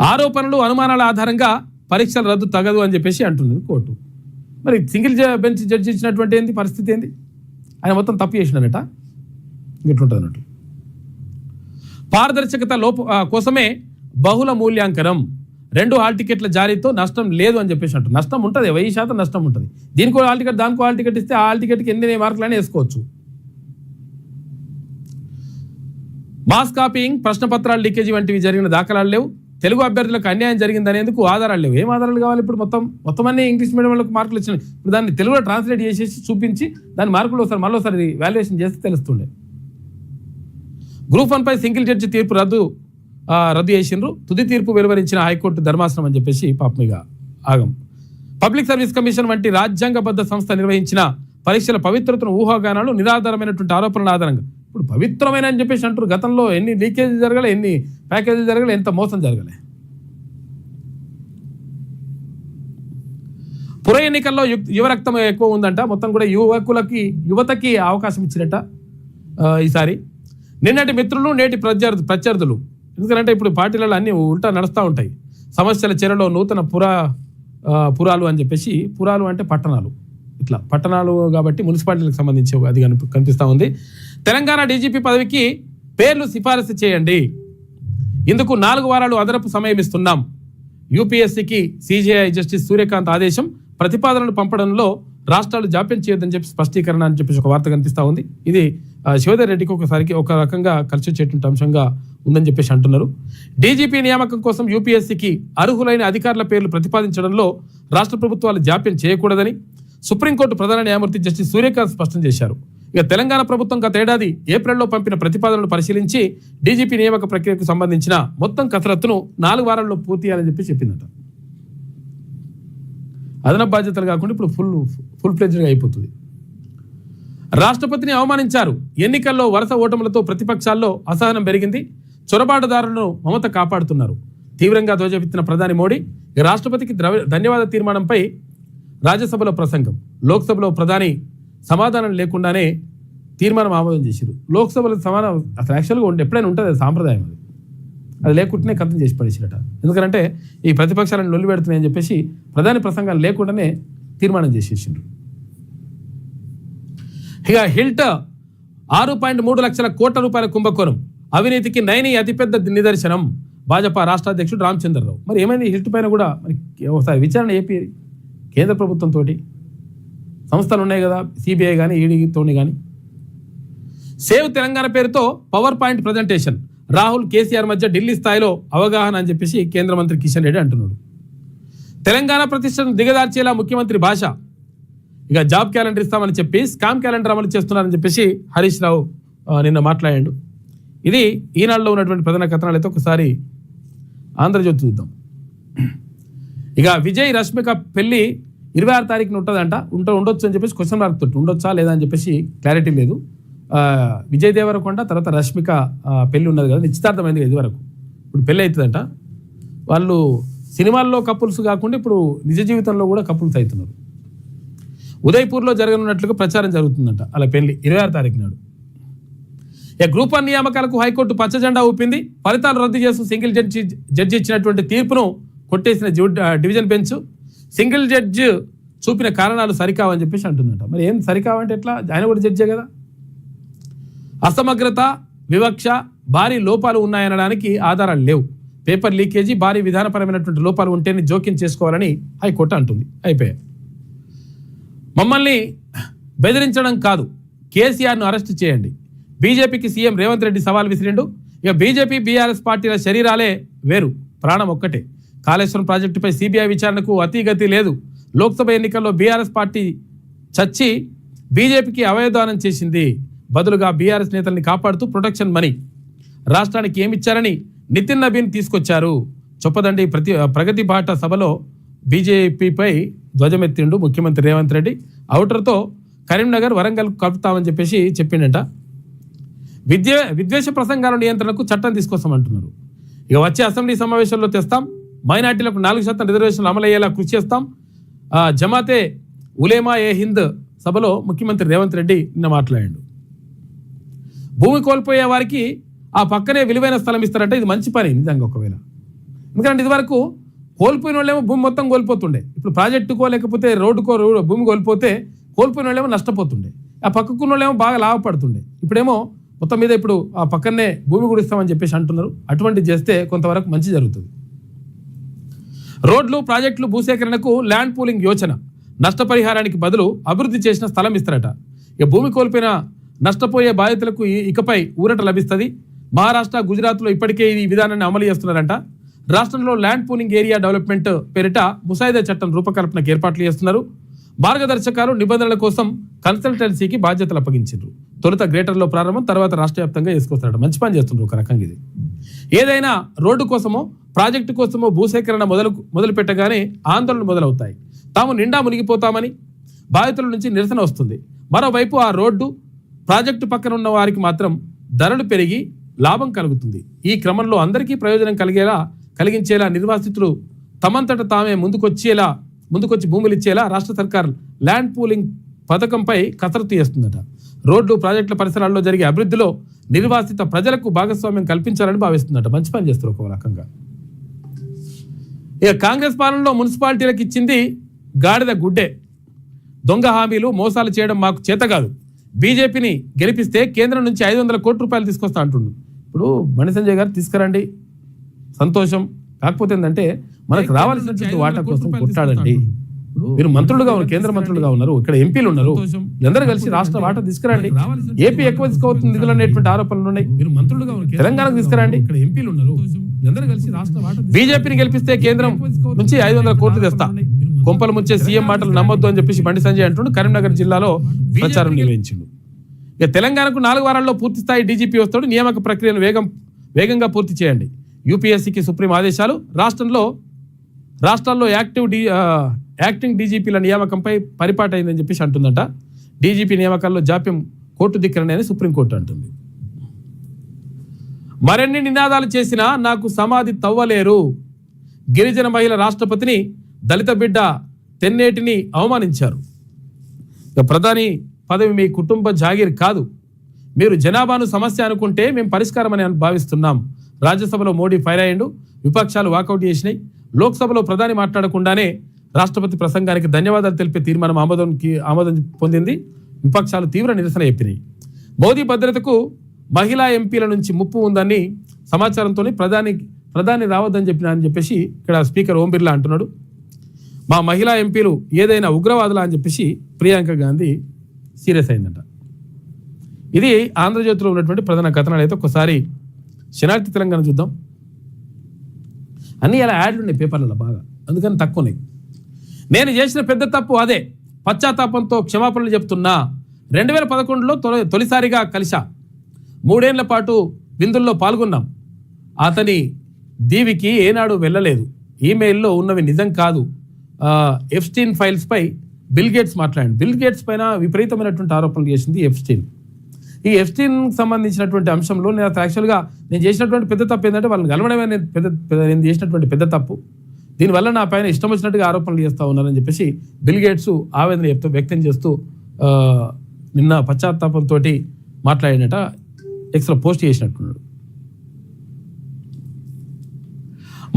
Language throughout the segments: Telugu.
ఆరోపణలు అనుమానాల ఆధారంగా పరీక్షల రద్దు తగదు అని చెప్పేసి అంటుంది కోర్టు. మరి సింగిల్ జ- బెంచ్ జడ్జి ఇచ్చినటువంటి ఏంది? పరిస్థితి ఏంది? ఆయన మొత్తం తప్పు చేసినారట ఇట్లుంటుంది అన్నట్టు పారదర్శకత లోప కోసమే బహుళ మూల్యాంకనం. రెండు హాల్ టికెట్ల జారీతో నష్టం లేదు అని చెప్పేసి అంటారు నష్టం ఉంటుంది. వెయ్యి శాతం నష్టం ఉంటుంది. దీనికో హాల్ టికెట్ దానికో హాల్ టికెట్ ఇస్తే ఆ హాల్ టికెట్కి ఎన్ని మార్కులైనా వేసుకోవచ్చు. మాస్ కాపీయింగ్ ప్రశ్నపత్రాలు లీకేజీ వంటివి జరిగిన దాఖలాలు లేవు. తెలుగు అభ్యర్థులకు అన్యాయం జరిగిందనేందుకు ఆధారాలు లేవు. ఏం ఆధారాలు కావాలి ఇప్పుడు మొత్తం? మొత్తం అన్ని ఇంగ్లీష్ మీడియం వాళ్ళకి మార్కులు వచ్చినాయి ఇప్పుడు దాన్ని తెలుగులో ట్రాన్స్లేట్ చేసేసి చూపించి దాని మార్కులు ఒకసారి మరోసారి వాల్యుయేషన్ చేస్తే తెలుస్తుండే. గ్రూప్ వన్ పై సింగిల్ జడ్జి తీర్పు రద్దు రద్దు చేసిండ్రు. తుది తీర్పు వెలువరించిన హైకోర్టు ధర్మాసనం అని చెప్పేసి పాపమిగా ఆగం. పబ్లిక్ సర్వీస్ కమిషన్ వంటి రాజ్యాంగబద్ధ సంస్థ నిర్వహించిన పరీక్షల పవిత్రతను ఊహాగానాలు నిరాధారమైనటువంటి ఆరోపణల ఆధారంగా ఇప్పుడు పవిత్రమైన అని చెప్పేసి అంటారు గతంలో ఎన్ని లీకేజ్ జరగాలి ఎన్ని ప్యాకేజీలు జరగలే ఎంత మోసం జరగలే. పుర ఎన్నికల్లో యు- యువ రక్తం ఎక్కువ ఉందంట. మొత్తం కూడా యువకులకి యువతకి అవకాశం ఇచ్చినట్ట ఈసారి. నిన్నటి మిత్రులు నేటి ప్రత్యర్థి ప్రత్యర్థులు. ఎందుకంటే ఇప్పుడు పార్టీలలో అన్ని ఉల్టా నడుస్తూ ఉంటాయి. సమస్యల చెరలో నూతన పురా పురాలు అని చెప్పేసి పురాలు అంటే పట్టణాలు. ఇట్లా పట్టణాలు కాబట్టి మున్సిపాలిటీలకు సంబంధించి అది కనిపిస్తూ ఉంది. తెలంగాణ డీజీపీ పదవికి పేర్లు సిఫారసు చేయండి. ఇందుకు నాలుగు వారాలు అదనపు సమయం ఇస్తున్నాం. యూపీఎస్సీకి సీజీఐ జస్టిస్ సూర్యకాంత్ ఆదేశం ప్రతిపాదనలు పంపడంలో రాష్ట్రాలు జాప్యం చేయొద్దని చెప్పి స్పష్టీకరణ అని చెప్పేసి ఒక వార్త కనిపిస్తా ఉంది. ఇది ఆ, శివధర్ రెడ్డికి ఒకసారికి ఒక రకంగా ఖర్చు వచ్చేటువంటి అంశంగా ఉందని చెప్పేసి అంటున్నారు. డీజీపీ నియామకం కోసం యూపీఎస్సీకి అర్హులైన అధికారుల పేర్లు ప్రతిపాదించడంలో రాష్ట్ర ప్రభుత్వాలు జాప్యం చేయకూడదని సుప్రీంకోర్టు ప్రధాన న్యాయమూర్తి జస్టిస్ సూర్యకాంత్ స్పష్టం చేశారు. ఇక తెలంగాణ ప్రభుత్వం గతేడాది ఏప్రిల్లో పంపిన ప్రతిపాదనలు పరిశీలించి డీజీపీ నియామక ప్రక్రియకు సంబంధించిన మొత్తం కసరత్తును నాలుగు వారాల్లో పూర్తి చేయాలని చెప్పి చెప్పిందట. అదనపు బాధ్యతలు కాకుండా ఇప్పుడు ఫుల్ ఫుల్ ఫ్లెజ్డ్గా అయిపోతుంది. రాష్ట్రపతిని అవమానించారు. ఎన్నికల్లో వరుస ఓటములతో ప్రతిపక్షాల్లో అసహనం పెరిగింది. చొరబాటుదారులను మమత కాపాడుతున్నారు. తీవ్రంగా ధ్వజపెత్తిన ప్రధాని మోడీ రాష్ట్రపతికి ధన్యవాద తీర్మానంపై రాజ్యసభలో ప్రసంగం. లోక్సభలో ప్రధాని సమాధానం లేకుండానే తీర్మానం ఆమోదం చేశారు లోక్సభలో సమాధానం అసలు యాక్చువల్గా ఉండి ఎప్పుడైనా ఉంటుంది అది సాంప్రదాయం అది. అది లేకుండానే కథం చేసి పడేసిరట. ఎందుకంటే ఈ ప్రతిపక్షాలను లొల్లి పెడుతున్నాయని చెప్పేసి ప్రధాని ప్రసంగాలు లేకుండానే తీర్మానం చేసేసిండ్రు ఇక హిల్ట్ ఆరు పాయింట్ మూడు లక్షల కోట్ల రూపాయల కుంభకోణం. అవినీతికి నైని అతిపెద్ద నిదర్శనం. భాజపా రాష్ట్ర అధ్యక్షుడు రామచంద్రరావు. మరి ఏమైంది హిల్ట్ పైన కూడా మరి ఒకసారి విచారణ ఏపీ కేంద్ర ప్రభుత్వంతో సంస్థలు ఉన్నాయి కదా సిబిఐ కానీ ఈడీతోని కానీ సేవ్ తెలంగాణ పేరుతో power point presentation. Rahul KCR మధ్య ఢిల్లీ స్థాయిలో అవగాహన అని చెప్పేసి కేంద్ర మంత్రి కిషన్ రెడ్డి అంటున్నాడు. తెలంగాణ ప్రతిష్టను దిగదార్చేలా ముఖ్యమంత్రి భాష. ఇక జాబ్ క్యాలెండర్ ఇస్తామని చెప్పి స్కామ్ క్యాలెండర్ అమలు చేస్తున్నారని చెప్పేసి హరీష్ రావు నిన్న మాట్లాడాడు. ఇది ఈనాడులో ఉన్నటువంటి ప్రధాన కథనాలు అయితే ఒకసారి ఆంధ్రజ్యోతి చూద్దాం. ఇక విజయ్ రష్మిక పెళ్ళి ఇరవై ఆరు తారీఖున ఉంటుందంట. ఉంట ఉండొచ్చు అని చెప్పేసి క్వశ్చన్ మార్క్ తోటి. ఉండొచ్చా లేదా అని చెప్పేసి క్లారిటీ లేదు. విజయ్ దేవరకొండ తర్వాత రష్మిక పెళ్ళి పెళ్ళి ఉన్నది కదా నిశ్చితార్థమైంది కదా ఇదివరకు. ఇప్పుడు పెళ్ళి అవుతుందంట వాళ్ళు సినిమాల్లో కపుల్స్ కాకుండా ఇప్పుడు నిజ జీవితంలో కూడా కపుల్స్ అవుతున్నారు. ఉదయ్పూర్లో జరగనున్నట్లుగా ప్రచారం జరుగుతుందంట. అలా పెళ్ళి ఇరవై ఆరు తారీఖు నాడు. ఇక గ్రూప్ వన్ నియామకాలకు హైకోర్టు పచ్చ జెండా ఊపింది. ఫలితాలు రద్దు చేస్తూ సింగిల్ జడ్జి జడ్జి ఇచ్చినటువంటి తీర్పును కొట్టేసిన డివిజన్ బెంచ్ సింగిల్ జడ్జ్ చూపిన కారణాలు సరికావని చెప్పేసి అంటుందట. మరి ఏం సరికావంటే ఎట్లా? ఆయన కూడా జడ్జే కదా? అసమగ్రత వివక్ష భారీ లోపాలు ఉన్నాయనడానికి ఆధారాలు లేవు. పేపర్ లీకేజీ భారీ విధానపరమైనటువంటి లోపాలు ఉంటేనే జోక్యం చేసుకోవాలని హైకోర్టు అంటుంది. అయిపోయాయి. మమ్మల్ని బెదిరించడం కాదు. కేసీఆర్ను అరెస్ట్ చేయండి. బీజేపీకి సీఎం రేవంత్ రెడ్డి సవాల్ విసిరిండు. ఇక బీజేపీ బీఆర్ఎస్ పార్టీల శరీరాలే వేరు. ప్రాణం ఒక్కటే. కాళేశ్వరం ప్రాజెక్టుపై సిబిఐ విచారణకు అతిగతి లేదు. లోక్సభ ఎన్నికల్లో బీఆర్ఎస్ పార్టీ చచ్చి బీజేపీకి అవయదానం చేసింది. బదులుగా బీఆర్ఎస్ నేతల్ని కాపాడుతూ ప్రొటెక్షన్ మనీ. రాష్ట్రానికి ఏమిచ్చారని నితిన్ నబీన్ తీసుకొచ్చారు. చొప్పదండి ప్రతి ప్రగతి బాట సభలో బీజేపీపై ధ్వజమెత్తిండు ముఖ్యమంత్రి రేవంత్ రెడ్డి. అవుటర్తో కరీంనగర్ వరంగల్ కలుపుతామని చెప్పేసి చెప్పిండట. విద్య విద్వేష ప్రసంగాల నియంత్రణకు చట్టం తీసుకొస్తామంటున్నారు ఇక వచ్చే అసెంబ్లీ సమావేశంలో తెస్తాం. మైనార్టీలకు నాలుగు శాతం రిజర్వేషన్లు అమలయ్యేలా కృషి చేస్తాం. జమాతే ఉలేమా ఏ హింద్ సభలో ముఖ్యమంత్రి రేవంత్ రెడ్డి నిన్న మాట్లాడాడు. భూమి కోల్పోయే వారికి ఆ పక్కనే విలువైన స్థలం ఇస్తారంటే ఇది మంచి పని నిజంగా ఒకవేళ. ఎందుకంటే ఇదివరకు కోల్పోయిన వాళ్ళేమో భూమి మొత్తం కోల్పోతుండే. ఇప్పుడు ప్రాజెక్టుకో లేకపోతే రోడ్డుకో భూమి కోల్పోతే కోల్పోయిన వాళ్ళేమో నష్టపోతుండే. ఆ పక్కకున్న వాళ్ళేమో బాగా లాభపడుతుండే. ఇప్పుడేమో మొత్తం మీద ఇప్పుడు ఆ పక్కనే భూమి కూడా ఇస్తామని చెప్పేసి అంటున్నారు. అటువంటి చేస్తే కొంతవరకు మంచి జరుగుతుంది. రోడ్లు ప్రాజెక్టులు భూసేకరణకు ల్యాండ్ పూలింగ్ యోచన. నష్టపరిహారానికి బదులు అభివృద్ధి చేసిన స్థలం ఇస్తారట. ఇక భూమి కోల్పోయిన నష్టపోయే బాధితులకు ఈ- ఇకపై ఊరట లభిస్తుంది. మహారాష్ట్ర గుజరాత్లో ఇప్పటికే ఈ విధానాన్ని అమలు చేస్తున్నారంట. రాష్ట్రంలో ల్యాండ్ పూలింగ్ ఏరియా డెవలప్మెంట్ పేరిట ముసాయిదా చట్టం రూపకల్పనకు ఏర్పాట్లు చేస్తున్నారు. మార్గదర్శకాలు నిబంధనల కోసం కన్సల్టెన్సీకి బాధ్యతలు అప్పగించారు తొలుత గ్రేటర్లో ప్రారంభం తర్వాత రాష్ట్ర వ్యాప్తంగా చేసుకొస్తారట మంచి పని చేస్తున్నారు ఒక రకంగా ఇది. ఏదైనా రోడ్డు కోసమో ప్రాజెక్టు కోసమో భూసేకరణ మొదలు మొదలు పెట్టగానే ఆందోళనలు మొదలవుతాయి. తాము నిండా మునిగిపోతామని బాధితుల నుంచి నిరసన వస్తుంది. మరోవైపు ఆ రోడ్డు ప్రాజెక్టు పక్కన ఉన్న వారికి మాత్రం ధరలు పెరిగి లాభం కలుగుతుంది. ఈ క్రమంలో అందరికీ ప్రయోజనం కలిగేలా కలిగించేలా నిర్వాసితులు తమంతట తామే ముందుకొచ్చేలా ముందుకొచ్చి భూములు ఇచ్చేలా రాష్ట్ర సర్కార్ ల్యాండ్ పూలింగ్ పథకంపై కసరత్తు చేస్తుందట. రోడ్లు ప్రాజెక్టుల పరిసరాల్లో జరిగే అభివృద్ధిలో నిర్వాసిత ప్రజలకు భాగస్వామ్యం కల్పించాలని భావిస్తుందట. మంచి పని చేస్తారు ఒక రకంగా. ఇక కాంగ్రెస్ పాలనలో మున్సిపాలిటీలకు ఇచ్చింది గాడిద గుడ్డే. దొంగ హామీలు మోసాలు చేయడం మాకు చేత కాదు. బీజేపీని గెలిపిస్తే కేంద్రం నుంచి ఐదు వందల కోట్ల రూపాయలు తీసుకొస్తా అంటుండు. ఇప్పుడు బండి సంజయ్ గారు తీసుకురండి. సంతోషం. కాకపోతే ఏంటంటే మనకు రావాల్సినటువంటి వాటా కోసం కొట్టాడండి. మీరు మంత్రులుగా ఉన్నారు కేంద్ర మంత్రులుగా ఉన్నారు ఇక్కడ ఎంపీలు ఉన్నారు. అందరూ కలిసి రాష్ట్ర వాటా తీసుకురండి. ఏపీ ఎక్కువ తీసుకోవస్తుంది నిధులు అనేటువంటి ఆరోపణలు ఉన్నాయి. మీరు మంత్రులుగా తెలంగాణకు తీసుకురండి. ఇక్కడ ఎంపీలు ఉన్నారు. అందరూ కలిసి రాష్ట్ర వాటా బీజేపీని గెలిపిస్తే కేంద్రం నుంచి ఐదు వందల కోట్లు తెస్తా. కొంపలు ముంచే సీఎం మాటలు నమ్మొద్దు అని చెప్పేసి బండి సంజయ్ అంటుండు. కరీంనగర్ జిల్లాలో ప్రచారం నిర్వహించిండు. ఇక తెలంగాణకు నాలుగు వారాల్లో పూర్తి స్థాయి డీజీపీ వస్తాడు. నియామక ప్రక్రియను వేగం వేగంగా పూర్తి చేయండి. యూపీఎస్సీకి సుప్రీం ఆదేశాలు. రాష్ట్రంలో రాష్ట్రాల్లో యాక్టివ్ డి యాక్టింగ్ డీజీపీల నియామకంపై పరిపాటైందని చెప్పేసి అంటుందట. డీజీపీ నియామకాల్లో జాప్యం కోర్టు దిక్కరనే అని సుప్రీంకోర్టు అంటుంది. మరిన్ని నినాదాలు చేసినా నాకు సమాధి తవ్వలేరు. గిరిజన మహిళ రాష్ట్రపతిని దళిత బిడ్డ తెన్నేటిని అవమానించారు. ప్రధాని పదవి మీ కుటుంబ జాగీర్ కాదు. మీరు జనాభాను సమస్య అనుకుంటే మేము పరిష్కారం అని భావిస్తున్నాం. రాజ్యసభలో మోడీ ఫైర్ అయ్యిండు విపక్షాలు వాకౌట్ చేసినాయి. లోక్సభలో ప్రధాని మాట్లాడకుండానే రాష్ట్రపతి ప్రసంగానికి ధన్యవాదాలు తెలిపే తీర్మానం ఆమోదంకి ఆమోదం పొందింది. విపక్షాలు తీవ్ర నిరసన చెప్పినాయి మోదీ భద్రతకు మహిళా ఎంపీల నుంచి ముప్పు ఉందని సమాచారంతో ప్రధాని ప్రధాని రావద్దని చెప్పిన అని చెప్పేసి ఇక్కడ స్పీకర్ ఓం బిర్లా అంటున్నాడు. మా మహిళా ఎంపీలు ఏదైనా ఉగ్రవాదులా అని చెప్పేసి ప్రియాంక గాంధీ సీరియస్ అయిందంట. ఇది ఆంధ్రజ్యోతిలో ఉన్నటువంటి ప్రధాన కథనాలు అయితే ఒకసారి శనార్థి తెలంగాణ చూద్దాం. అన్నీ అలా యాడ్లు ఉన్నాయి పేపర్లలో బాగా. అందుకని తక్కువ ఉన్నాయి నేను చేసిన పెద్ద తప్పు అదే. పశ్చాత్తాపంతో క్షమాపణలు చెప్తున్నా. రెండు వేల పదకొండులో తొలి తొలిసారిగా కలిసా మూడేళ్ళ పాటు విందుల్లో పాల్గొన్నాం. అతని దీవికి ఏనాడు వెళ్ళలేదు. ఈమెయిల్లో ఉన్నవి నిజం కాదు. ఎఫ్స్టీన్ ఫైల్స్పై బిల్ గేట్స్ మాట్లాడి బిల్ గేట్స్ పైన విపరీతమైనటువంటి ఆరోపణలు చేసింది ఎఫ్స్టీన్. ఈ ఎఫ్స్టీన్ సంబంధించినటువంటి అంశంలో నేను యాక్చువల్గా నేను చేసినటువంటి పెద్ద తప్పు ఏంటంటే వాళ్ళని కలవడమే నేను పెద్ద పెద్ద- నేను చేసినటువంటి పెద్ద తప్పు. దీనివల్ల నా పైన ఇష్టం వచ్చినట్టుగా ఆరోపణలు చేస్తూ ఉన్నారని చెప్పేసి బిల్ గేట్స్ ఆవేదన చెప్తూ వ్యక్తం చేస్తూ నిన్న పశ్చాత్తాపంతో మాట్లాడినట ఎక్స్ట్రా పోస్ట్ చేసినట్టున్నాడు.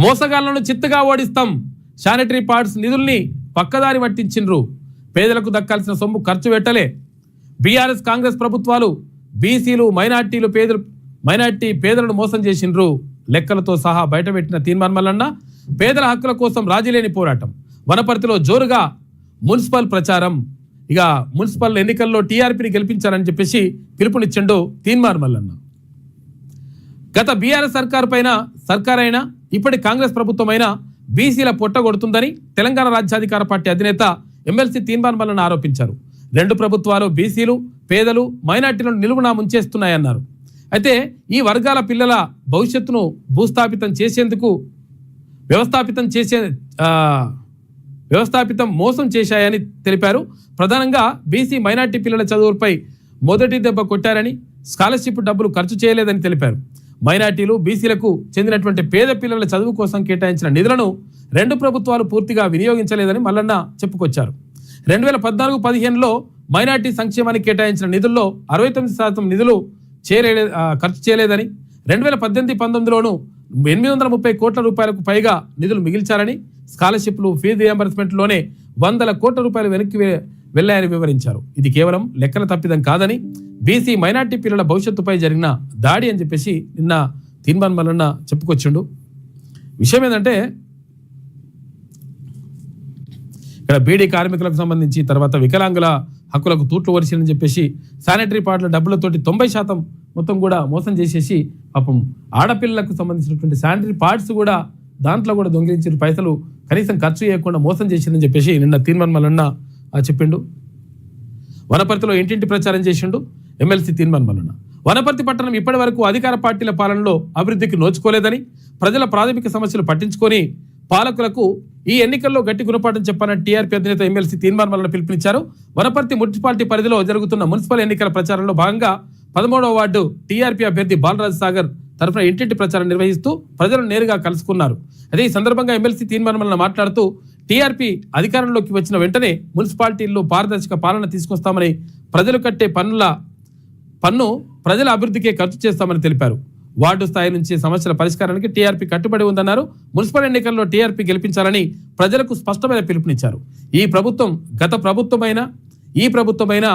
మోసగాళ్ళను చిత్తగా ఓడిస్తాం. శానిటరీ పార్ట్స్ నిధుల్ని పక్కదారి పట్టించిండ్రు. పేదలకు దక్కాల్సిన సొమ్ము ఖర్చు పెట్టలే. బీఆర్ఎస్ కాంగ్రెస్ ప్రభుత్వాలు బీసీలు మైనార్టీలు పేదలు మైనార్టీ పేదలను మోసం చేసిండ్రు. లెక్కలతో సహా బయటపెట్టిన తీర్మానం వలన పేదల హక్కుల కోసం రాజీలేని పోరాటం. వనపర్తిలో జోరుగా మున్సిపల్ ప్రచారం. ఇక మున్సిపల్ ఎన్నికల్లో టీఆర్పీని గెలిపించాలని చెప్పేసి పిలుపునిచ్చిండు తీన్మార్ మల్లన్న. గత బీఆర్ఎస్ సర్కార్ పైన సర్కార్ అయినా ఇప్పటి కాంగ్రెస్ ప్రభుత్వం అయినా బీసీల పొట్ట కొడుతుందని తెలంగాణ రాజ్యాధికార పార్టీ అధినేత ఎమ్మెల్సీ తీన్మార్ మల్లన్న ఆరోపించారు. రెండు ప్రభుత్వాలు బీసీలు పేదలు మైనార్టీలను నిలువునా ముంచేస్తున్నాయన్నారు. అయితే ఈ వర్గాల పిల్లల భవిష్యత్తును భూస్థాపితం చేసేందుకు వ్యవస్థాపితం చేసే వ్యవస్థాపితం మోసం చేశాయని తెలిపారు. ప్రధానంగా బీసీ మైనార్టీ పిల్లల చదువులపై మొదటి దెబ్బ కొట్టారని స్కాలర్షిప్ డబ్బులు ఖర్చు చేయలేదని తెలిపారు. మైనార్టీలు బీసీలకు చెందినటువంటి పేద పిల్లల చదువు కోసం కేటాయించిన నిధులను రెండు ప్రభుత్వాలు పూర్తిగా వినియోగించలేదని మల్లన్న చెప్పుకొచ్చారు. రెండు వేల పద్నాలుగు పదిహేనులో మైనార్టీ సంక్షేమానికి కేటాయించిన నిధుల్లో అరవై తొమ్మిది శాతం నిధులు చేరే ఖర్చు చేయలేదని రెండు వేల పద్దెనిమిది పంతొమ్మిదిలోనూ ఎనిమిది వందల ముప్పై కోట్ల రూపాయలకు పైగా నిధులు మిగిల్చారని స్కాలర్షిప్లు ఫీజు రియంబర్స్మెంట్లోనే వందల కోట్ల రూపాయలు వెనక్కి వెళ్ళాయని వివరించారు. ఇది కేవలం లెక్కల తప్పిదం కాదని బీసీ మైనార్టీ పిల్లల భవిష్యత్తుపై జరిగిన దాడి అని చెప్పేసి నిన్న తీర్మాన్ మల్లన్న చెప్పుకొచ్చిండు. విషయం ఏంటంటే ఇక్కడ బీడీ కార్మికులకు సంబంధించి తర్వాత వికలాంగుల హక్కులకు తూట్లు వరిసిందని చెప్పేసి శానిటరీ పార్ట్ల డబ్బులతోటి తొంభై శాతం మొత్తం కూడా మోసం చేసేసి పాపం ఆడపిల్లలకు సంబంధించినటువంటి శానిటరీ పార్ట్స్ కూడా దాంట్లో కూడా దొంగిలించిన పైసలు కనీసం ఖర్చు చేయకుండా మోసం చేసిందని చెప్పేసి నిన్న తీర్మాన్ మల్లన్న చెప్పిండు. వనపర్తిలో ఇంటింటి ప్రచారం చేసిండు ఎమ్మెల్సీ తీర్మాన్ మల్లన్న వనపర్తి పట్టణం ఇప్పటి వరకు అధికార పార్టీల పాలనలో అభివృద్ధికి నోచుకోలేదని ప్రజల ప్రాథమిక సమస్యలు పట్టించుకొని పాలకులకు ఈ ఎన్నికల్లో గట్టి గుణపాఠం చెప్పాలని టీఆర్పీ అధినేత ఎమ్మెల్సీ తీర్మాన్ పిలుపునిచ్చారు. వనపర్తి మున్సిపాలిటీ పరిధిలో జరుగుతున్న మున్సిపల్ ఎన్నికల ప్రచారంలో భాగంగా పదమూడవ వార్డు టీఆర్పీ అభ్యర్థి బాలరాజ్ సాగర్ తరఫున ఇంటింటి ప్రచారం నిర్వహిస్తూ ప్రజలను నేరుగా కలుసుకున్నారు. అదే ఈ సందర్భంగా ఎమ్మెల్సీ తీర్మానం మాట్లాడుతూ టీఆర్పీ అధికారంలోకి వచ్చిన వెంటనే మున్సిపాలిటీల్లో పారదర్శక పాలన తీసుకొస్తామని ప్రజలు కట్టే పన్నుల పన్ను ప్రజల అభివృద్ధికే ఖర్చు చేస్తామని తెలిపారు. వార్డు స్థాయి నుంచి సమస్యల పరిష్కారానికి టీఆర్పీ కట్టుబడి ఉందన్నారు. మున్సిపల్ ఎన్నికల్లో టీఆర్పీ గెలిపించాలని ప్రజలకు స్పష్టమైన పిలుపునిచ్చారు. ఈ ప్రభుత్వం గత ప్రభుత్వమైన ఈ ప్రభుత్వమైన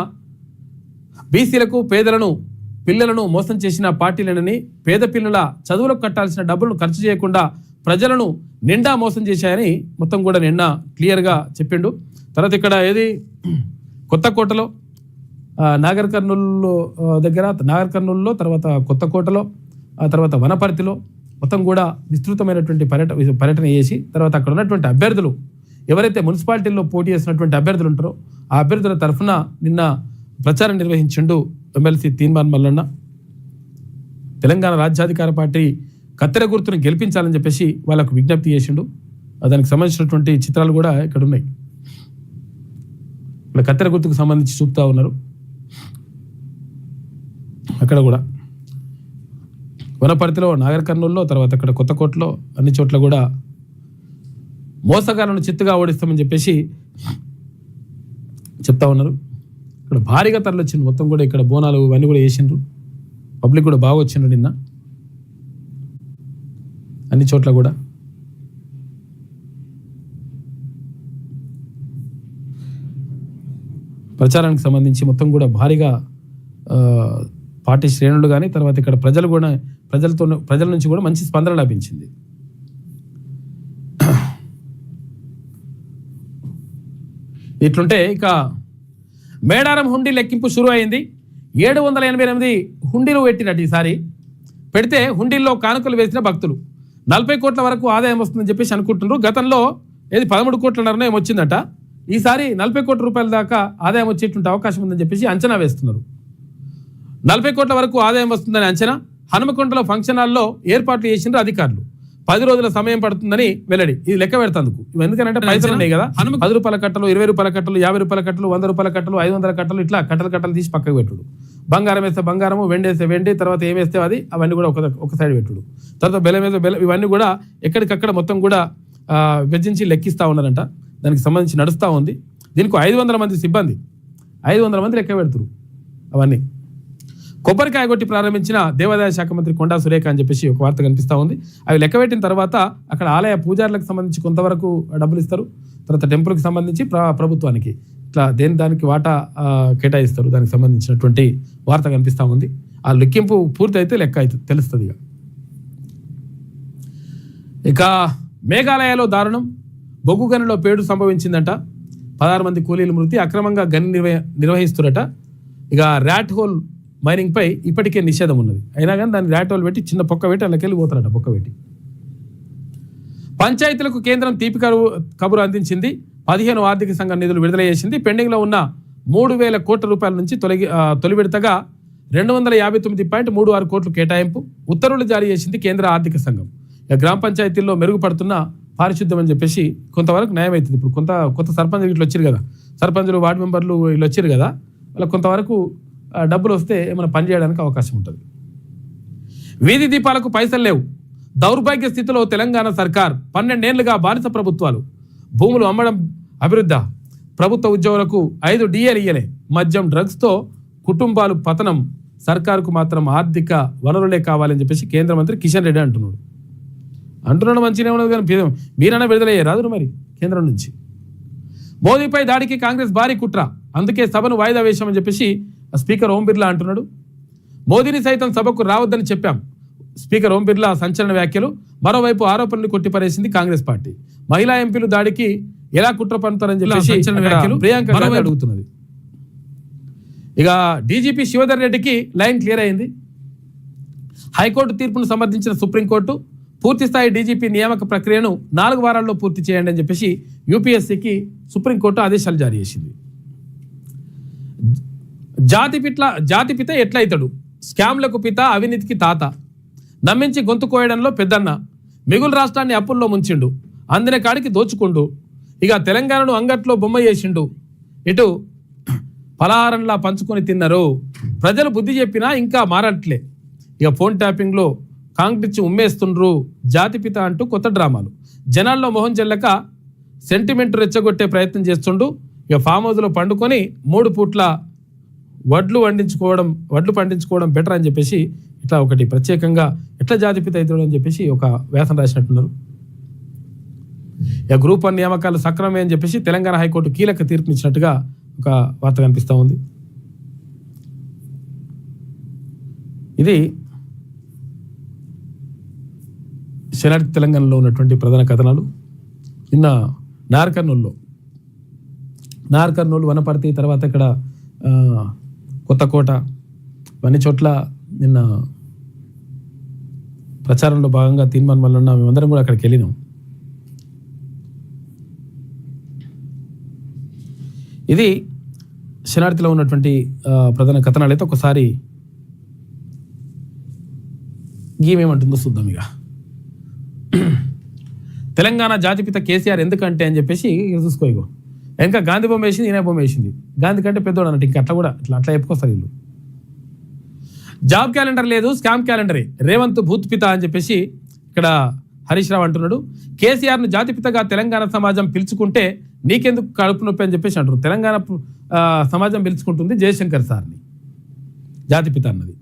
బీసీలకు పేదలను పిల్లలను మోసం చేసిన పార్టీలనని పేద పిల్లల చదువులకు కట్టాల్సిన డబ్బులను ఖర్చు చేయకుండా ప్రజలను నిండా మోసం చేశాయని మొత్తం కూడా నిన్న క్లియర్గా చెప్పిండు. తర్వాత ఇక్కడ ఏది? కొత్తకోటలో కోటలో నాగర్ కర్నూలు దగ్గర నాగర్ కర్నూలులో తర్వాత కొత్తకోటలో ఆ తర్వాత వనపర్తిలో మొత్తం కూడా విస్తృతమైనటువంటి పర్యటన పర్యటన చేసి తర్వాత అక్కడ ఉన్నటువంటి అభ్యర్థులు ఎవరైతే మున్సిపాలిటీల్లో పోటీ చేసినటువంటి అభ్యర్థులు ఉంటారో ఆ అభ్యర్థుల తరఫున నిన్న ప్రచారం నిర్వహించిండు ఎమ్మెల్సీ తీన్మాన్ మల్లన్న. తెలంగాణ రాజ్యాధికార పార్టీ కత్తెర గుర్తును గెలిపించాలని చెప్పేసి వాళ్ళకు విజ్ఞప్తి చేసిండు. దానికి సంబంధించినటువంటి చిత్రాలు కూడా ఇక్కడ ఉన్నాయి. ఇక్కడ కత్తెర గుర్తుకు సంబంధించి చూపుతా ఉన్నారు. అక్కడ కూడా. వనపర్తిలో నాగర్ కర్నూలులో తర్వాత అక్కడ కొత్తకోటలో అన్ని చోట్ల కూడా మోసగాలను చిత్తుగా ఓడిస్తామని చెప్పేసి చెప్తా ఉన్నారు. ఇక్కడ భారీగా తరలి వచ్చింది మొత్తం కూడా ఇక్కడ బోనాలు ఇవన్నీ కూడా వేసిండ్రు. పబ్లిక్ కూడా బాగా వచ్చిండ్రు నిన్న. అన్ని చోట్ల కూడా. ప్రచారానికి సంబంధించి మొత్తం కూడా భారీగా పార్టీ శ్రేణులు కానీ తర్వాత ఇక్కడ ప్రజలు కూడా ప్రజలతో ప్రజల నుంచి కూడా మంచి స్పందన లభించింది. ఇట్లుంటే ఇక మేడారం హుండీ లెక్కింపు షురు అయింది. ఏడు వందల ఎనభై ఎనిమిది హుండీలు పెట్టినట్టు ఈసారి. పెడితే హుండీల్లో కానుకలు వేసిన భక్తులు. నలభై కోట్ల వరకు ఆదాయం వస్తుందని చెప్పేసి అనుకుంటున్నారు. గతంలో ఏది పదమూడు కోట్ల నిర్ణయం వచ్చిందట. ఈసారి నలభై కోట్ల రూపాయల దాకా ఆదాయం వచ్చేటువంటి అవకాశం ఉందని చెప్పేసి అంచనా వేస్తున్నారు. నలభై కోట్ల వరకు ఆదాయం వస్తుందని అంచనా హనుమకొండలో ఫంక్షన్ హాల్లో ఏర్పాట్లు చేసిండ్రు అధికారులు. పది రోజుల సమయం పడుతుందని వెల్లడి. ఇది లెక్క పెడతందుకు. ఇవి ఎందుకంటే పైసలు ఉన్నాయి కదా. పది రూపాయల కట్టలు ఇరవై రూపాయల కట్టలు యాభై రూపాయల కట్టలు వంద రూపాయల కట్టలు ఐదు వందల కట్టలు ఇట్లా కట్టలు కట్టలు తీసి పక్కకు పెట్టుడు. బంగారం వేస్తే బంగారము వెండి వేస్తే వెండి తర్వాత ఏం వేస్తే అది అవన్నీ కూడా ఒక ఒక సైడ్ పెట్టుడు. తర్వాత బెల్లం వేస్తే బెల్లం ఇవన్నీ కూడా ఎక్కడికక్కడ మొత్తం కూడా విభజించి లెక్కిస్తా ఉన్నారంట. దానికి సంబంధించి నడుస్తూ ఉంది. దీనికి ఐదు వందల మంది సిబ్బంది. ఐదు వందల మంది లెక్క పెడుతురు. అవన్నీ. కొబ్బరికాయ కొట్టి ప్రారంభించిన దేవాదాయ శాఖ మంత్రి కొండా సురేఖ అని చెప్పేసి ఒక వార్త కనిపిస్తూ ఉంది. అవి లెక్కపెట్టిన తర్వాత అక్కడ ఆలయ పూజారులకు సంబంధించి కొంతవరకు డబ్బులు ఇస్తారు. తర్వాత టెంపుల్కి సంబంధించి ప్రభుత్వానికి. ఇట్లా దేని దానికి వాటా కేటాయిస్తారు. దానికి సంబంధించినటువంటి వార్త కనిపిస్తూ ఉంది. ఆ లెక్కింపు పూర్తి అయితే లెక్క అయితే తెలుస్తుంది ఇక. ఇక మేఘాలయలో దారుణం. బొగ్గు గనిలో పేడు సంభవించిందంట. పదహారు మంది కూలీల మృతి. అక్రమంగా గని నిర్వ నిర్వహిస్తురట. ఇక ర్యాట్ హోల్ మైనింగ్పై ఇప్పటికే నిషేధం ఉన్నది. అయినా కానీ దాన్ని రాటోలు పెట్టి చిన్న పొక్క పెట్టి అందులోకి వెళ్ళిపోతారట పొక్క పెట్టి. పంచాయతీలకు కేంద్రం తీపి కరువు కబురు అందించింది. పదిహేను ఆర్థిక సంఘం నిధులు విడుదల చేసింది. పెండింగ్లో ఉన్న మూడు వేల కోట్ల రూపాయల నుంచి తొలగి తొలి విడతగా రెండు వందల యాభై తొమ్మిది పాయింట్ మూడు ఆరు కోట్లు కేటాయింపు ఉత్తర్వులు జారీ చేసింది కేంద్ర ఆర్థిక సంఘం. గ్రామ పంచాయతీల్లో మెరుగుపడుతున్న పారిశుద్ధ్యం అని చెప్పేసి కొంతవరకు న్యాయం అవుతుంది ఇప్పుడు కొంత కొత్త సర్పంచ్ ఇట్లా వచ్చారు కదా. సర్పంచులు వార్డు మెంబర్లు వీళ్ళు వచ్చారు కదా. వాళ్ళకి కొంతవరకు డబ్బులు వస్తే ఏమైనా పని చేయడానికి అవకాశం ఉంటుంది. వీధి దీపాలకు పైసలు లేవు. దౌర్భాగ్య స్థితిలో తెలంగాణ సర్కార్ పన్నెండేళ్ళుగా బానిస ప్రభుత్వాలు. భూములు అమ్మడం అభివృద్ధి. ప్రభుత్వ ఉద్యోగులకు ఐదు డిఏలు ఇయ్యలే. మద్యం డ్రగ్స్తో కుటుంబాలు పతనం. సర్కారుకు మాత్రం ఆర్థిక వనరులే కావాలని చెప్పేసి కేంద్ర మంత్రి కిషన్ రెడ్డి అంటున్నాడు. అంటున్నాడు మంచిగానే ఉన్నది కానీ మీరన్నా విడుదలయ్యే రాదు మరి కేంద్రం నుంచి. మోదీపై దాడికి కాంగ్రెస్ భారీ కుట్ర. అందుకే సభను వాయిదా వేశామని చెప్పేసి స్పీకర్ ఓం బిర్లా అంటున్నాడు. మోదీని సైతం సభకు రావద్దని చెప్పాం. స్పీకర్ ఓం బిర్లా సంచలన వ్యాఖ్యలు మరోవైపు ఆరోపణలు కొట్టిపరేసింది కాంగ్రెస్ పార్టీ. మహిళా ఎంపీలు దాడికి ఎలా కుట్ర సంచలన అక్కడ వ్యాఖ్యలు. ప్రియాంక అడుగుతున్నది. ఇక డీజీపీ శివధర్ రెడ్డికి లైన్ క్లియర్ అయింది. హైకోర్టు తీర్పును సమర్థించిన సుప్రీంకోర్టు పూర్తి స్థాయి డీజీపీ నియామక ప్రక్రియను నాలుగు వారాల్లో పూర్తి చేయండి అని చెప్పేసి యూపీఎస్సీకి సుప్రీంకోర్టు ఆదేశాలు జారీ చేసింది. జాతి పిట్ల జాతి పిత ఎట్లయితాడు? స్కామ్లకు పిత అవినీతికి తాత. నమ్మించి గొంతు కోయడంలో పెద్దన్న. మిగులు రాష్ట్రాన్ని అప్పుల్లో ముంచిండు. అందిన కాడికి దోచుకుండు. ఇక తెలంగాణను అంగట్లో బొమ్మ చేసిండు ఇటు పలహారంలా పంచుకొని తిన్నారు. ప్రజలు బుద్ధి చెప్పినా ఇంకా మారట్లే. ఇక ఫోన్ ట్యాపింగ్లో కాంగ్రెస్ ఉమ్మేస్తుండ్రు జాతిపిత అంటూ కొత్త డ్రామాలు. జనాల్లో మొహం చెల్లక సెంటిమెంట్ రెచ్చగొట్టే ప్రయత్నం చేస్తుండు. ఇక ఫామ్ హౌస్లో పండుకొని మూడు పూట్ల వడ్లు వండించుకోవడం వడ్లు పండించుకోవడం బెటర్ అని చెప్పేసి ఇట్లా ఒకటి ప్రత్యేకంగా ఎట్లా జాతిపిత అవుతాడు అని చెప్పేసి ఒక వ్యాసం రాసినట్టున్నారు. ఇక గ్రూప్ వన్ నియామకాలు సక్రమే అని చెప్పేసి తెలంగాణ హైకోర్టు కీలక తీర్పునిచ్చినట్టుగా ఒక వార్త కనిపిస్తూ ఉంది. ఇది శనార్థి తెలంగాణలో ఉన్నటువంటి ప్రధాన కథనాలు. నిన్న నార్కర్నూల్లో నార్కర్నూలు వనపర్తి తర్వాత ఇక్కడ కొత్తకోట ఇవన్నీ చోట్ల నిన్న ప్రచారంలో భాగంగా తీర్మానం వల్ల మేమందరం కూడా అక్కడికి వెళ్ళినాం. ఇది శనార్థిలో ఉన్నటువంటి ప్రధాన కథనాలు. అయితే ఒకసారి గీమేమంటుందో చూద్దాం ఇక. తెలంగాణ జాతిపిత కేసీఆర్ ఎందుకంటే అని చెప్పేసి ఇక చూసుకో ఇగో. ఇంకా గాంధీ బొమ్మ వేసింది ఈయన బొమ్మ వేసింది. గాంధీ కంటే పెద్దోడు అన్నట్టు ఇంకా అట్లా కూడా ఇట్లా అట్లా చెప్పుకొస్తారు వీళ్ళు. జాబ్ క్యాలెండర్ లేదు స్కామ్ క్యాలెండరే. రేవంత్ భూత్పిత అని చెప్పేసి ఇక్కడ హరీష్ రావు అంటున్నాడు. కేసీఆర్ను జాతిపితగా తెలంగాణ సమాజం పిలుచుకుంటే నీకెందుకు కడుపు నొప్పి అని చెప్పేసి అంటారు. తెలంగాణ సమాజం పిలుచుకుంటుంది జయశంకర్ సార్ని. జాతిపిత అన్నది.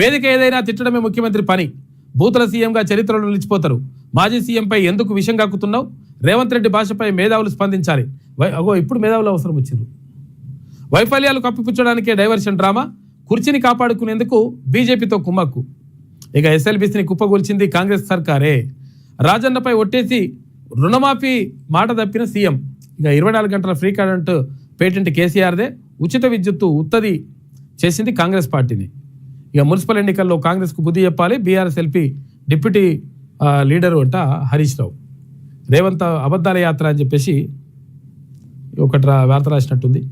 వేదిక ఏదైనా తిట్టడమే ముఖ్యమంత్రి పని. భూతల సీఎంగా చరిత్రలో నిలిచిపోతారు. మాజీ సీఎంపై ఎందుకు విషం కాకుతున్నావు రేవంత్ రెడ్డి భాషపై మేధావులు స్పందించాలి. వై- అగో ఇప్పుడు మేధావులు అవసరం వచ్చింది వైఫల్యాలు కప్పిపుచ్చడానికే డైవర్షన్ డ్రామా కుర్చీని కాపాడుకునేందుకు బీజేపీతో కుమ్మక్కు. ఇక ఎస్ఎల్బీసీని కుప్పగొల్చింది కాంగ్రెస్ సర్కారే. రాజన్నపై ఒట్టేసి రుణమాఫీ మాట తప్పిన సీఎం. ఇక ఇరవై నాలుగు గంటల ఫ్రీ కరెంట్ పేటెంట్ కేసీఆర్దే. ఉచిత విద్యుత్తు ఉత్తది చేసింది కాంగ్రెస్ పార్టీని. ఇక మున్సిపల్ ఎన్నికల్లో కాంగ్రెస్కు బుద్ధి చెప్పాలి. బీఆర్ఎస్ ఎల్పీ డిప్యూటీ లీడరు అంట హరీష్ రావు. రేవంత్ అబద్ధాల యాత్ర అని చెప్పేసి ఒకటి రా- వార్త రాసినట్టుంది.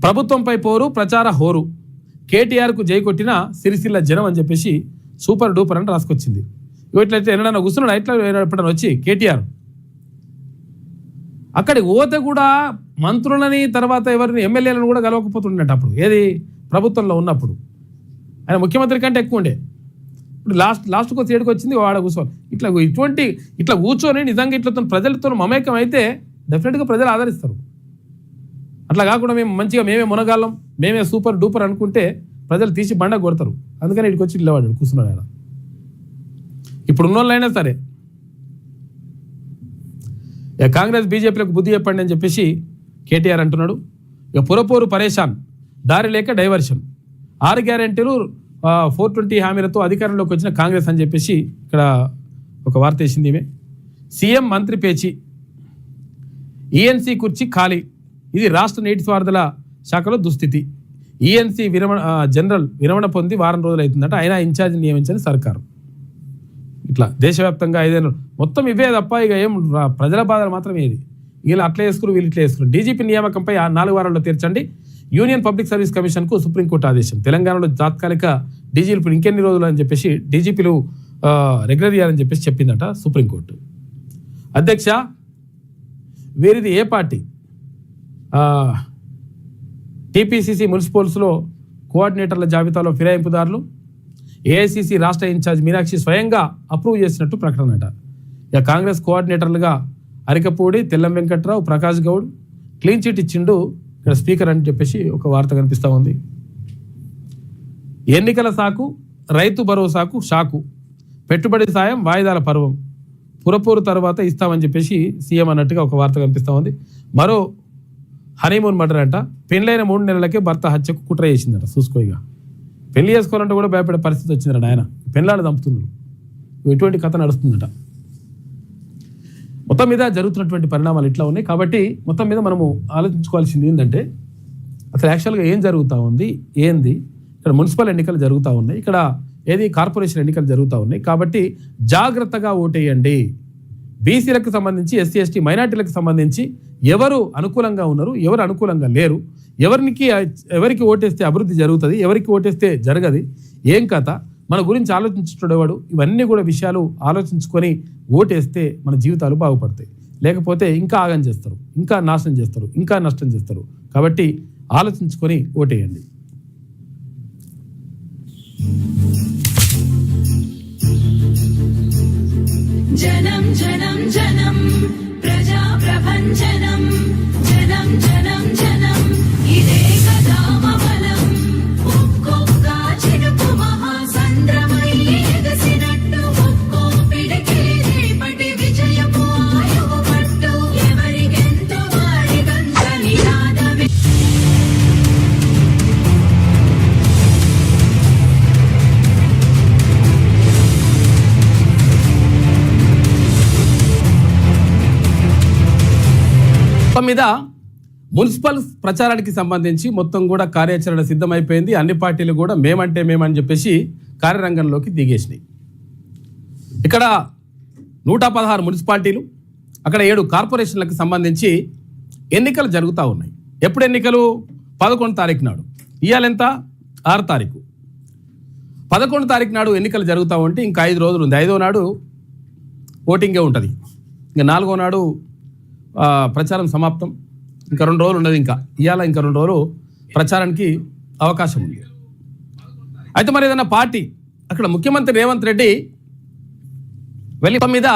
ప్రభుత్వంపై పోరు ప్రచార హోరు. కేటీఆర్కు జై కొట్టిన సిరిసిల్ల జనం అని చెప్పేసి సూపర్ డూపర్ అని రాసుకొచ్చింది. ఇవట్లయితే ఇట్లయితే ఎన్నడన్నా కూర్చున్నాడు? ఎట్లా ఎప్పుడన్నా వచ్చి కేటీఆర్? అక్కడికి పోతే కూడా మంత్రులని తర్వాత ఎవరిని ఎమ్మెల్యేలను కూడా కలవకపోతుండేట అప్పుడు. ఏది? ప్రభుత్వంలో ఉన్నప్పుడు. ఆయన ముఖ్యమంత్రి కంటే ఎక్కువ ఉండే. ఇప్పుడు లాస్ట్ లాస్ట్కి వచ్చి ఏడుకొచ్చింది వాడ కూర్చోవాలి. ఇట్లా ఇటువంటి ఇట్లా కూర్చొని నిజంగా ఇట్లా ప్రజలతో మమేకం అయితే డెఫినెట్గా ప్రజలు ఆదరిస్తారు. అట్లా కాకుండా మేము మంచిగా మేమే మునగాళ్ళం మేమే సూపర్ డూపర్ అనుకుంటే ప్రజలు తీసి బండ కొడతారు. అందుకని ఇక్కడికి వచ్చి ఇల్లవాడు కూర్చున్నాడు ఆయన. ఇప్పుడు ఉన్నోళ్ళైనా సరే ఇక కాంగ్రెస్ బీజేపీలకు బుద్ధి చెప్పండి అని చెప్పేసి కేటీఆర్ అంటున్నాడు. ఇక పురపోరు పరేషాన్ దారి లేక డైవర్షన్. ఆరు గ్యారెంటీలు ఫోర్ ట్వంటీ హామీలతో అధికారంలోకి వచ్చిన కాంగ్రెస్ అని చెప్పేసి ఇక్కడ ఒక వార్త వేసింది ఈమె. సీఎం మంత్రి పేచి ఈఎన్సీ కుర్చీ ఖాళీ. ఇది రాష్ట్ర నీటి నీటిపారుదల శాఖలో దుస్థితి. ఈఎన్సీ విరమణ జనరల్ విరమణ పొంది వారం రోజులు అవుతుందట ఆయన ఇన్ఛార్జ్ నియమించని సర్కారు. ఇట్లా దేశవ్యాప్తంగా ఐదేళ్ళు. మొత్తం ఇవే తప్ప ఇక ఏం ప్రజల బాధలు మాత్రం ఏది వీళ్ళు అట్లా వేసుకుని వీళ్ళు ఇట్లా వేసుకుని డీజీపీ నియామకంపై ఆ నాలుగు వారాల్లో తీర్చండి. యూనియన్ పబ్లిక్ సర్వీస్ కమిషన్కు సుప్రీంకోర్టు ఆదేశం. తెలంగాణలో తాత్కాలిక డీజీలు ఇప్పుడు ఇంకెన్ని రోజులు అని చెప్పేసి డీజీపీలు రెగ్యులర్ చేయాలని చెప్పేసి చెప్పిందట సుప్రీంకోర్టు. అధ్యక్ష వీరిది ఏ పార్టీ? టీపీసీసీ మున్సిపల్స్లో కోఆర్డినేటర్ల జాబితాలో ఫిరాయింపుదారులు ఏఐసిసి రాష్ట్ర ఇన్ఛార్జ్ మీనాక్షి స్వయంగా అప్రూవ్ చేసినట్టు ప్రకటనట. ఇక కాంగ్రెస్ కోఆర్డినేటర్లుగా అరికపూడి తెల్లం వెంకట్రావు ప్రకాష్ గౌడ్ క్లీన్ చిట్ ఇచ్చిండు ఇక్కడ స్పీకర్ అని చెప్పేసి ఒక వార్త కనిపిస్తూ ఉంది. ఎన్నికల సాకు రైతు భరోసాకు షాకు పెట్టుబడి సాయం వాయిదాల పర్వం. పురపూరు తర్వాత ఇస్తామని చెప్పేసి సీఎం అన్నట్టుగా ఒక వార్త కనిపిస్తూ ఉంది. మరో హనీమూన్ మర్డర్ అంట. పెళ్ళైన మూడు నెలలకే భర్త హత్యకు కుట్ర చేసిందట చూసుకోయిగా పెళ్ళి చేసుకోవాలంటే కూడా భయపడే పరిస్థితి వచ్చిందట ఆయన పెళ్ళాలు చంపుతున్నారు ఎటువంటి కథ నడుస్తుందట. మొత్తం మీద జరుగుతున్నటువంటి పరిణామాలు ఇట్లా ఉన్నాయి. కాబట్టి మొత్తం మీద మనము ఆలోచించుకోవాల్సింది ఏంటంటే అసలు యాక్చువల్గా ఏం జరుగుతూ ఉంది? ఏంది? ఇక్కడ మున్సిపల్ ఎన్నికలు జరుగుతూ ఉన్నాయి. ఇక్కడ ఏది? కార్పొరేషన్ ఎన్నికలు జరుగుతూ ఉన్నాయి. కాబట్టి జాగ్రత్తగా ఓటేయండి. బీసీలకు సంబంధించి ఎస్సీ ఎస్టీ మైనార్టీలకు సంబంధించి ఎవరు అనుకూలంగా ఉన్నారు ఎవరు అనుకూలంగా లేరు ఎవరికి ఎవరికి ఓటేస్తే అభివృద్ధి జరుగుతుంది ఎవరికి ఓటేస్తే జరగది ఏం కథ? మన గురించి ఆలోచించుకునేవాడు ఇవన్నీ కూడా విషయాలు ఆలోచించుకొని ఓటేస్తే మన జీవితాలు బాగుపడతాయి. లేకపోతే ఇంకా ఆగం చేస్తారు ఇంకా నాశనం చేస్తారు ఇంకా నష్టం చేస్తారు. కాబట్టి ఆలోచించుకొని ఓటేయండి. జనం జనం జనం ప్రజా ప్రభంజనం జనం జనం జనం ఇదే కదా. మొత్తం మీద మున్సిపల్ ప్రచారానికి సంబంధించి మొత్తం కూడా కార్యాచరణ సిద్ధమైపోయింది. అన్ని పార్టీలు కూడా మేమంటే మేమని చెప్పేసి కార్యరంగంలోకి దిగేసినాయి. ఇక్కడ నూట పదహారు మున్సిపాలిటీలు అక్కడ ఏడు కార్పొరేషన్లకు సంబంధించి ఎన్నికలు జరుగుతూ ఉన్నాయి. ఎప్పుడు ఎన్నికలు? పదకొండు తారీఖు నాడు. ఇవాళ ఎంత? ఆరు తారీఖు. పదకొండు తారీఖు నాడు ఎన్నికలు జరుగుతూ ఉంటే ఇంకా ఐదు రోజులు ఉంది. ఐదో నాడు ఓటింగే ఉంటుంది. ఇంకా నాలుగో నాడు ప్రచారం సమాప్తం. ఇంకా రెండు రోజులు ఉన్నది ఇంకా. ఇవాళ ఇంకా రెండు రోజులు ప్రచారానికి అవకాశం ఉంది. అయితే మరి ఏదైనా పార్టీ అక్కడ ముఖ్యమంత్రి రేవంత్ రెడ్డి వెళ్ళి మీద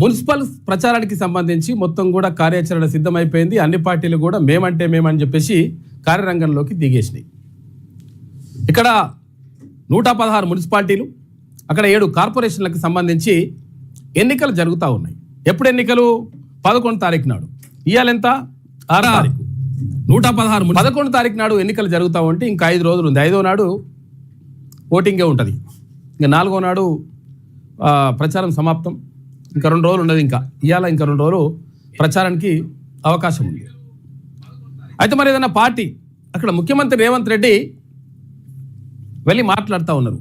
మున్సిపల్ ప్రచారానికి సంబంధించి మొత్తం కూడా కార్యాచరణ సిద్ధమైపోయింది. అన్ని పార్టీలు కూడా మేమంటే మేమని చెప్పేసి కార్యరంగంలోకి దిగేసినాయి. ఇక్కడ నూట పదహారు మున్సిపాలిటీలు అక్కడ ఏడు కార్పొరేషన్లకు సంబంధించి ఎన్నికలు జరుగుతూ ఉన్నాయి. ఎప్పుడు ఎన్నికలు? పదకొండు తారీఖు నాడు. ఇవాళ ఎంత? ఆరు తారీఖు. నూట పదహారు పదకొండు తారీఖు నాడు ఎన్నికలు జరుగుతూ ఉంటే ఇంకా ఐదు రోజులు ఉంది. ఐదో నాడు ఓటింగే ఉంటుంది. ఇంకా నాలుగో నాడు ప్రచారం సమాప్తం. ఇంకా రెండు రోజులు ఉన్నది ఇంకా. ఇవాళ ఇంకా రెండు రోజులు ప్రచారానికి అవకాశం ఉంది. అయితే మరి ఏదైనా పార్టీ అక్కడ ముఖ్యమంత్రి రేవంత్ రెడ్డి వెళ్ళి మాట్లాడుతూ ఉన్నారు.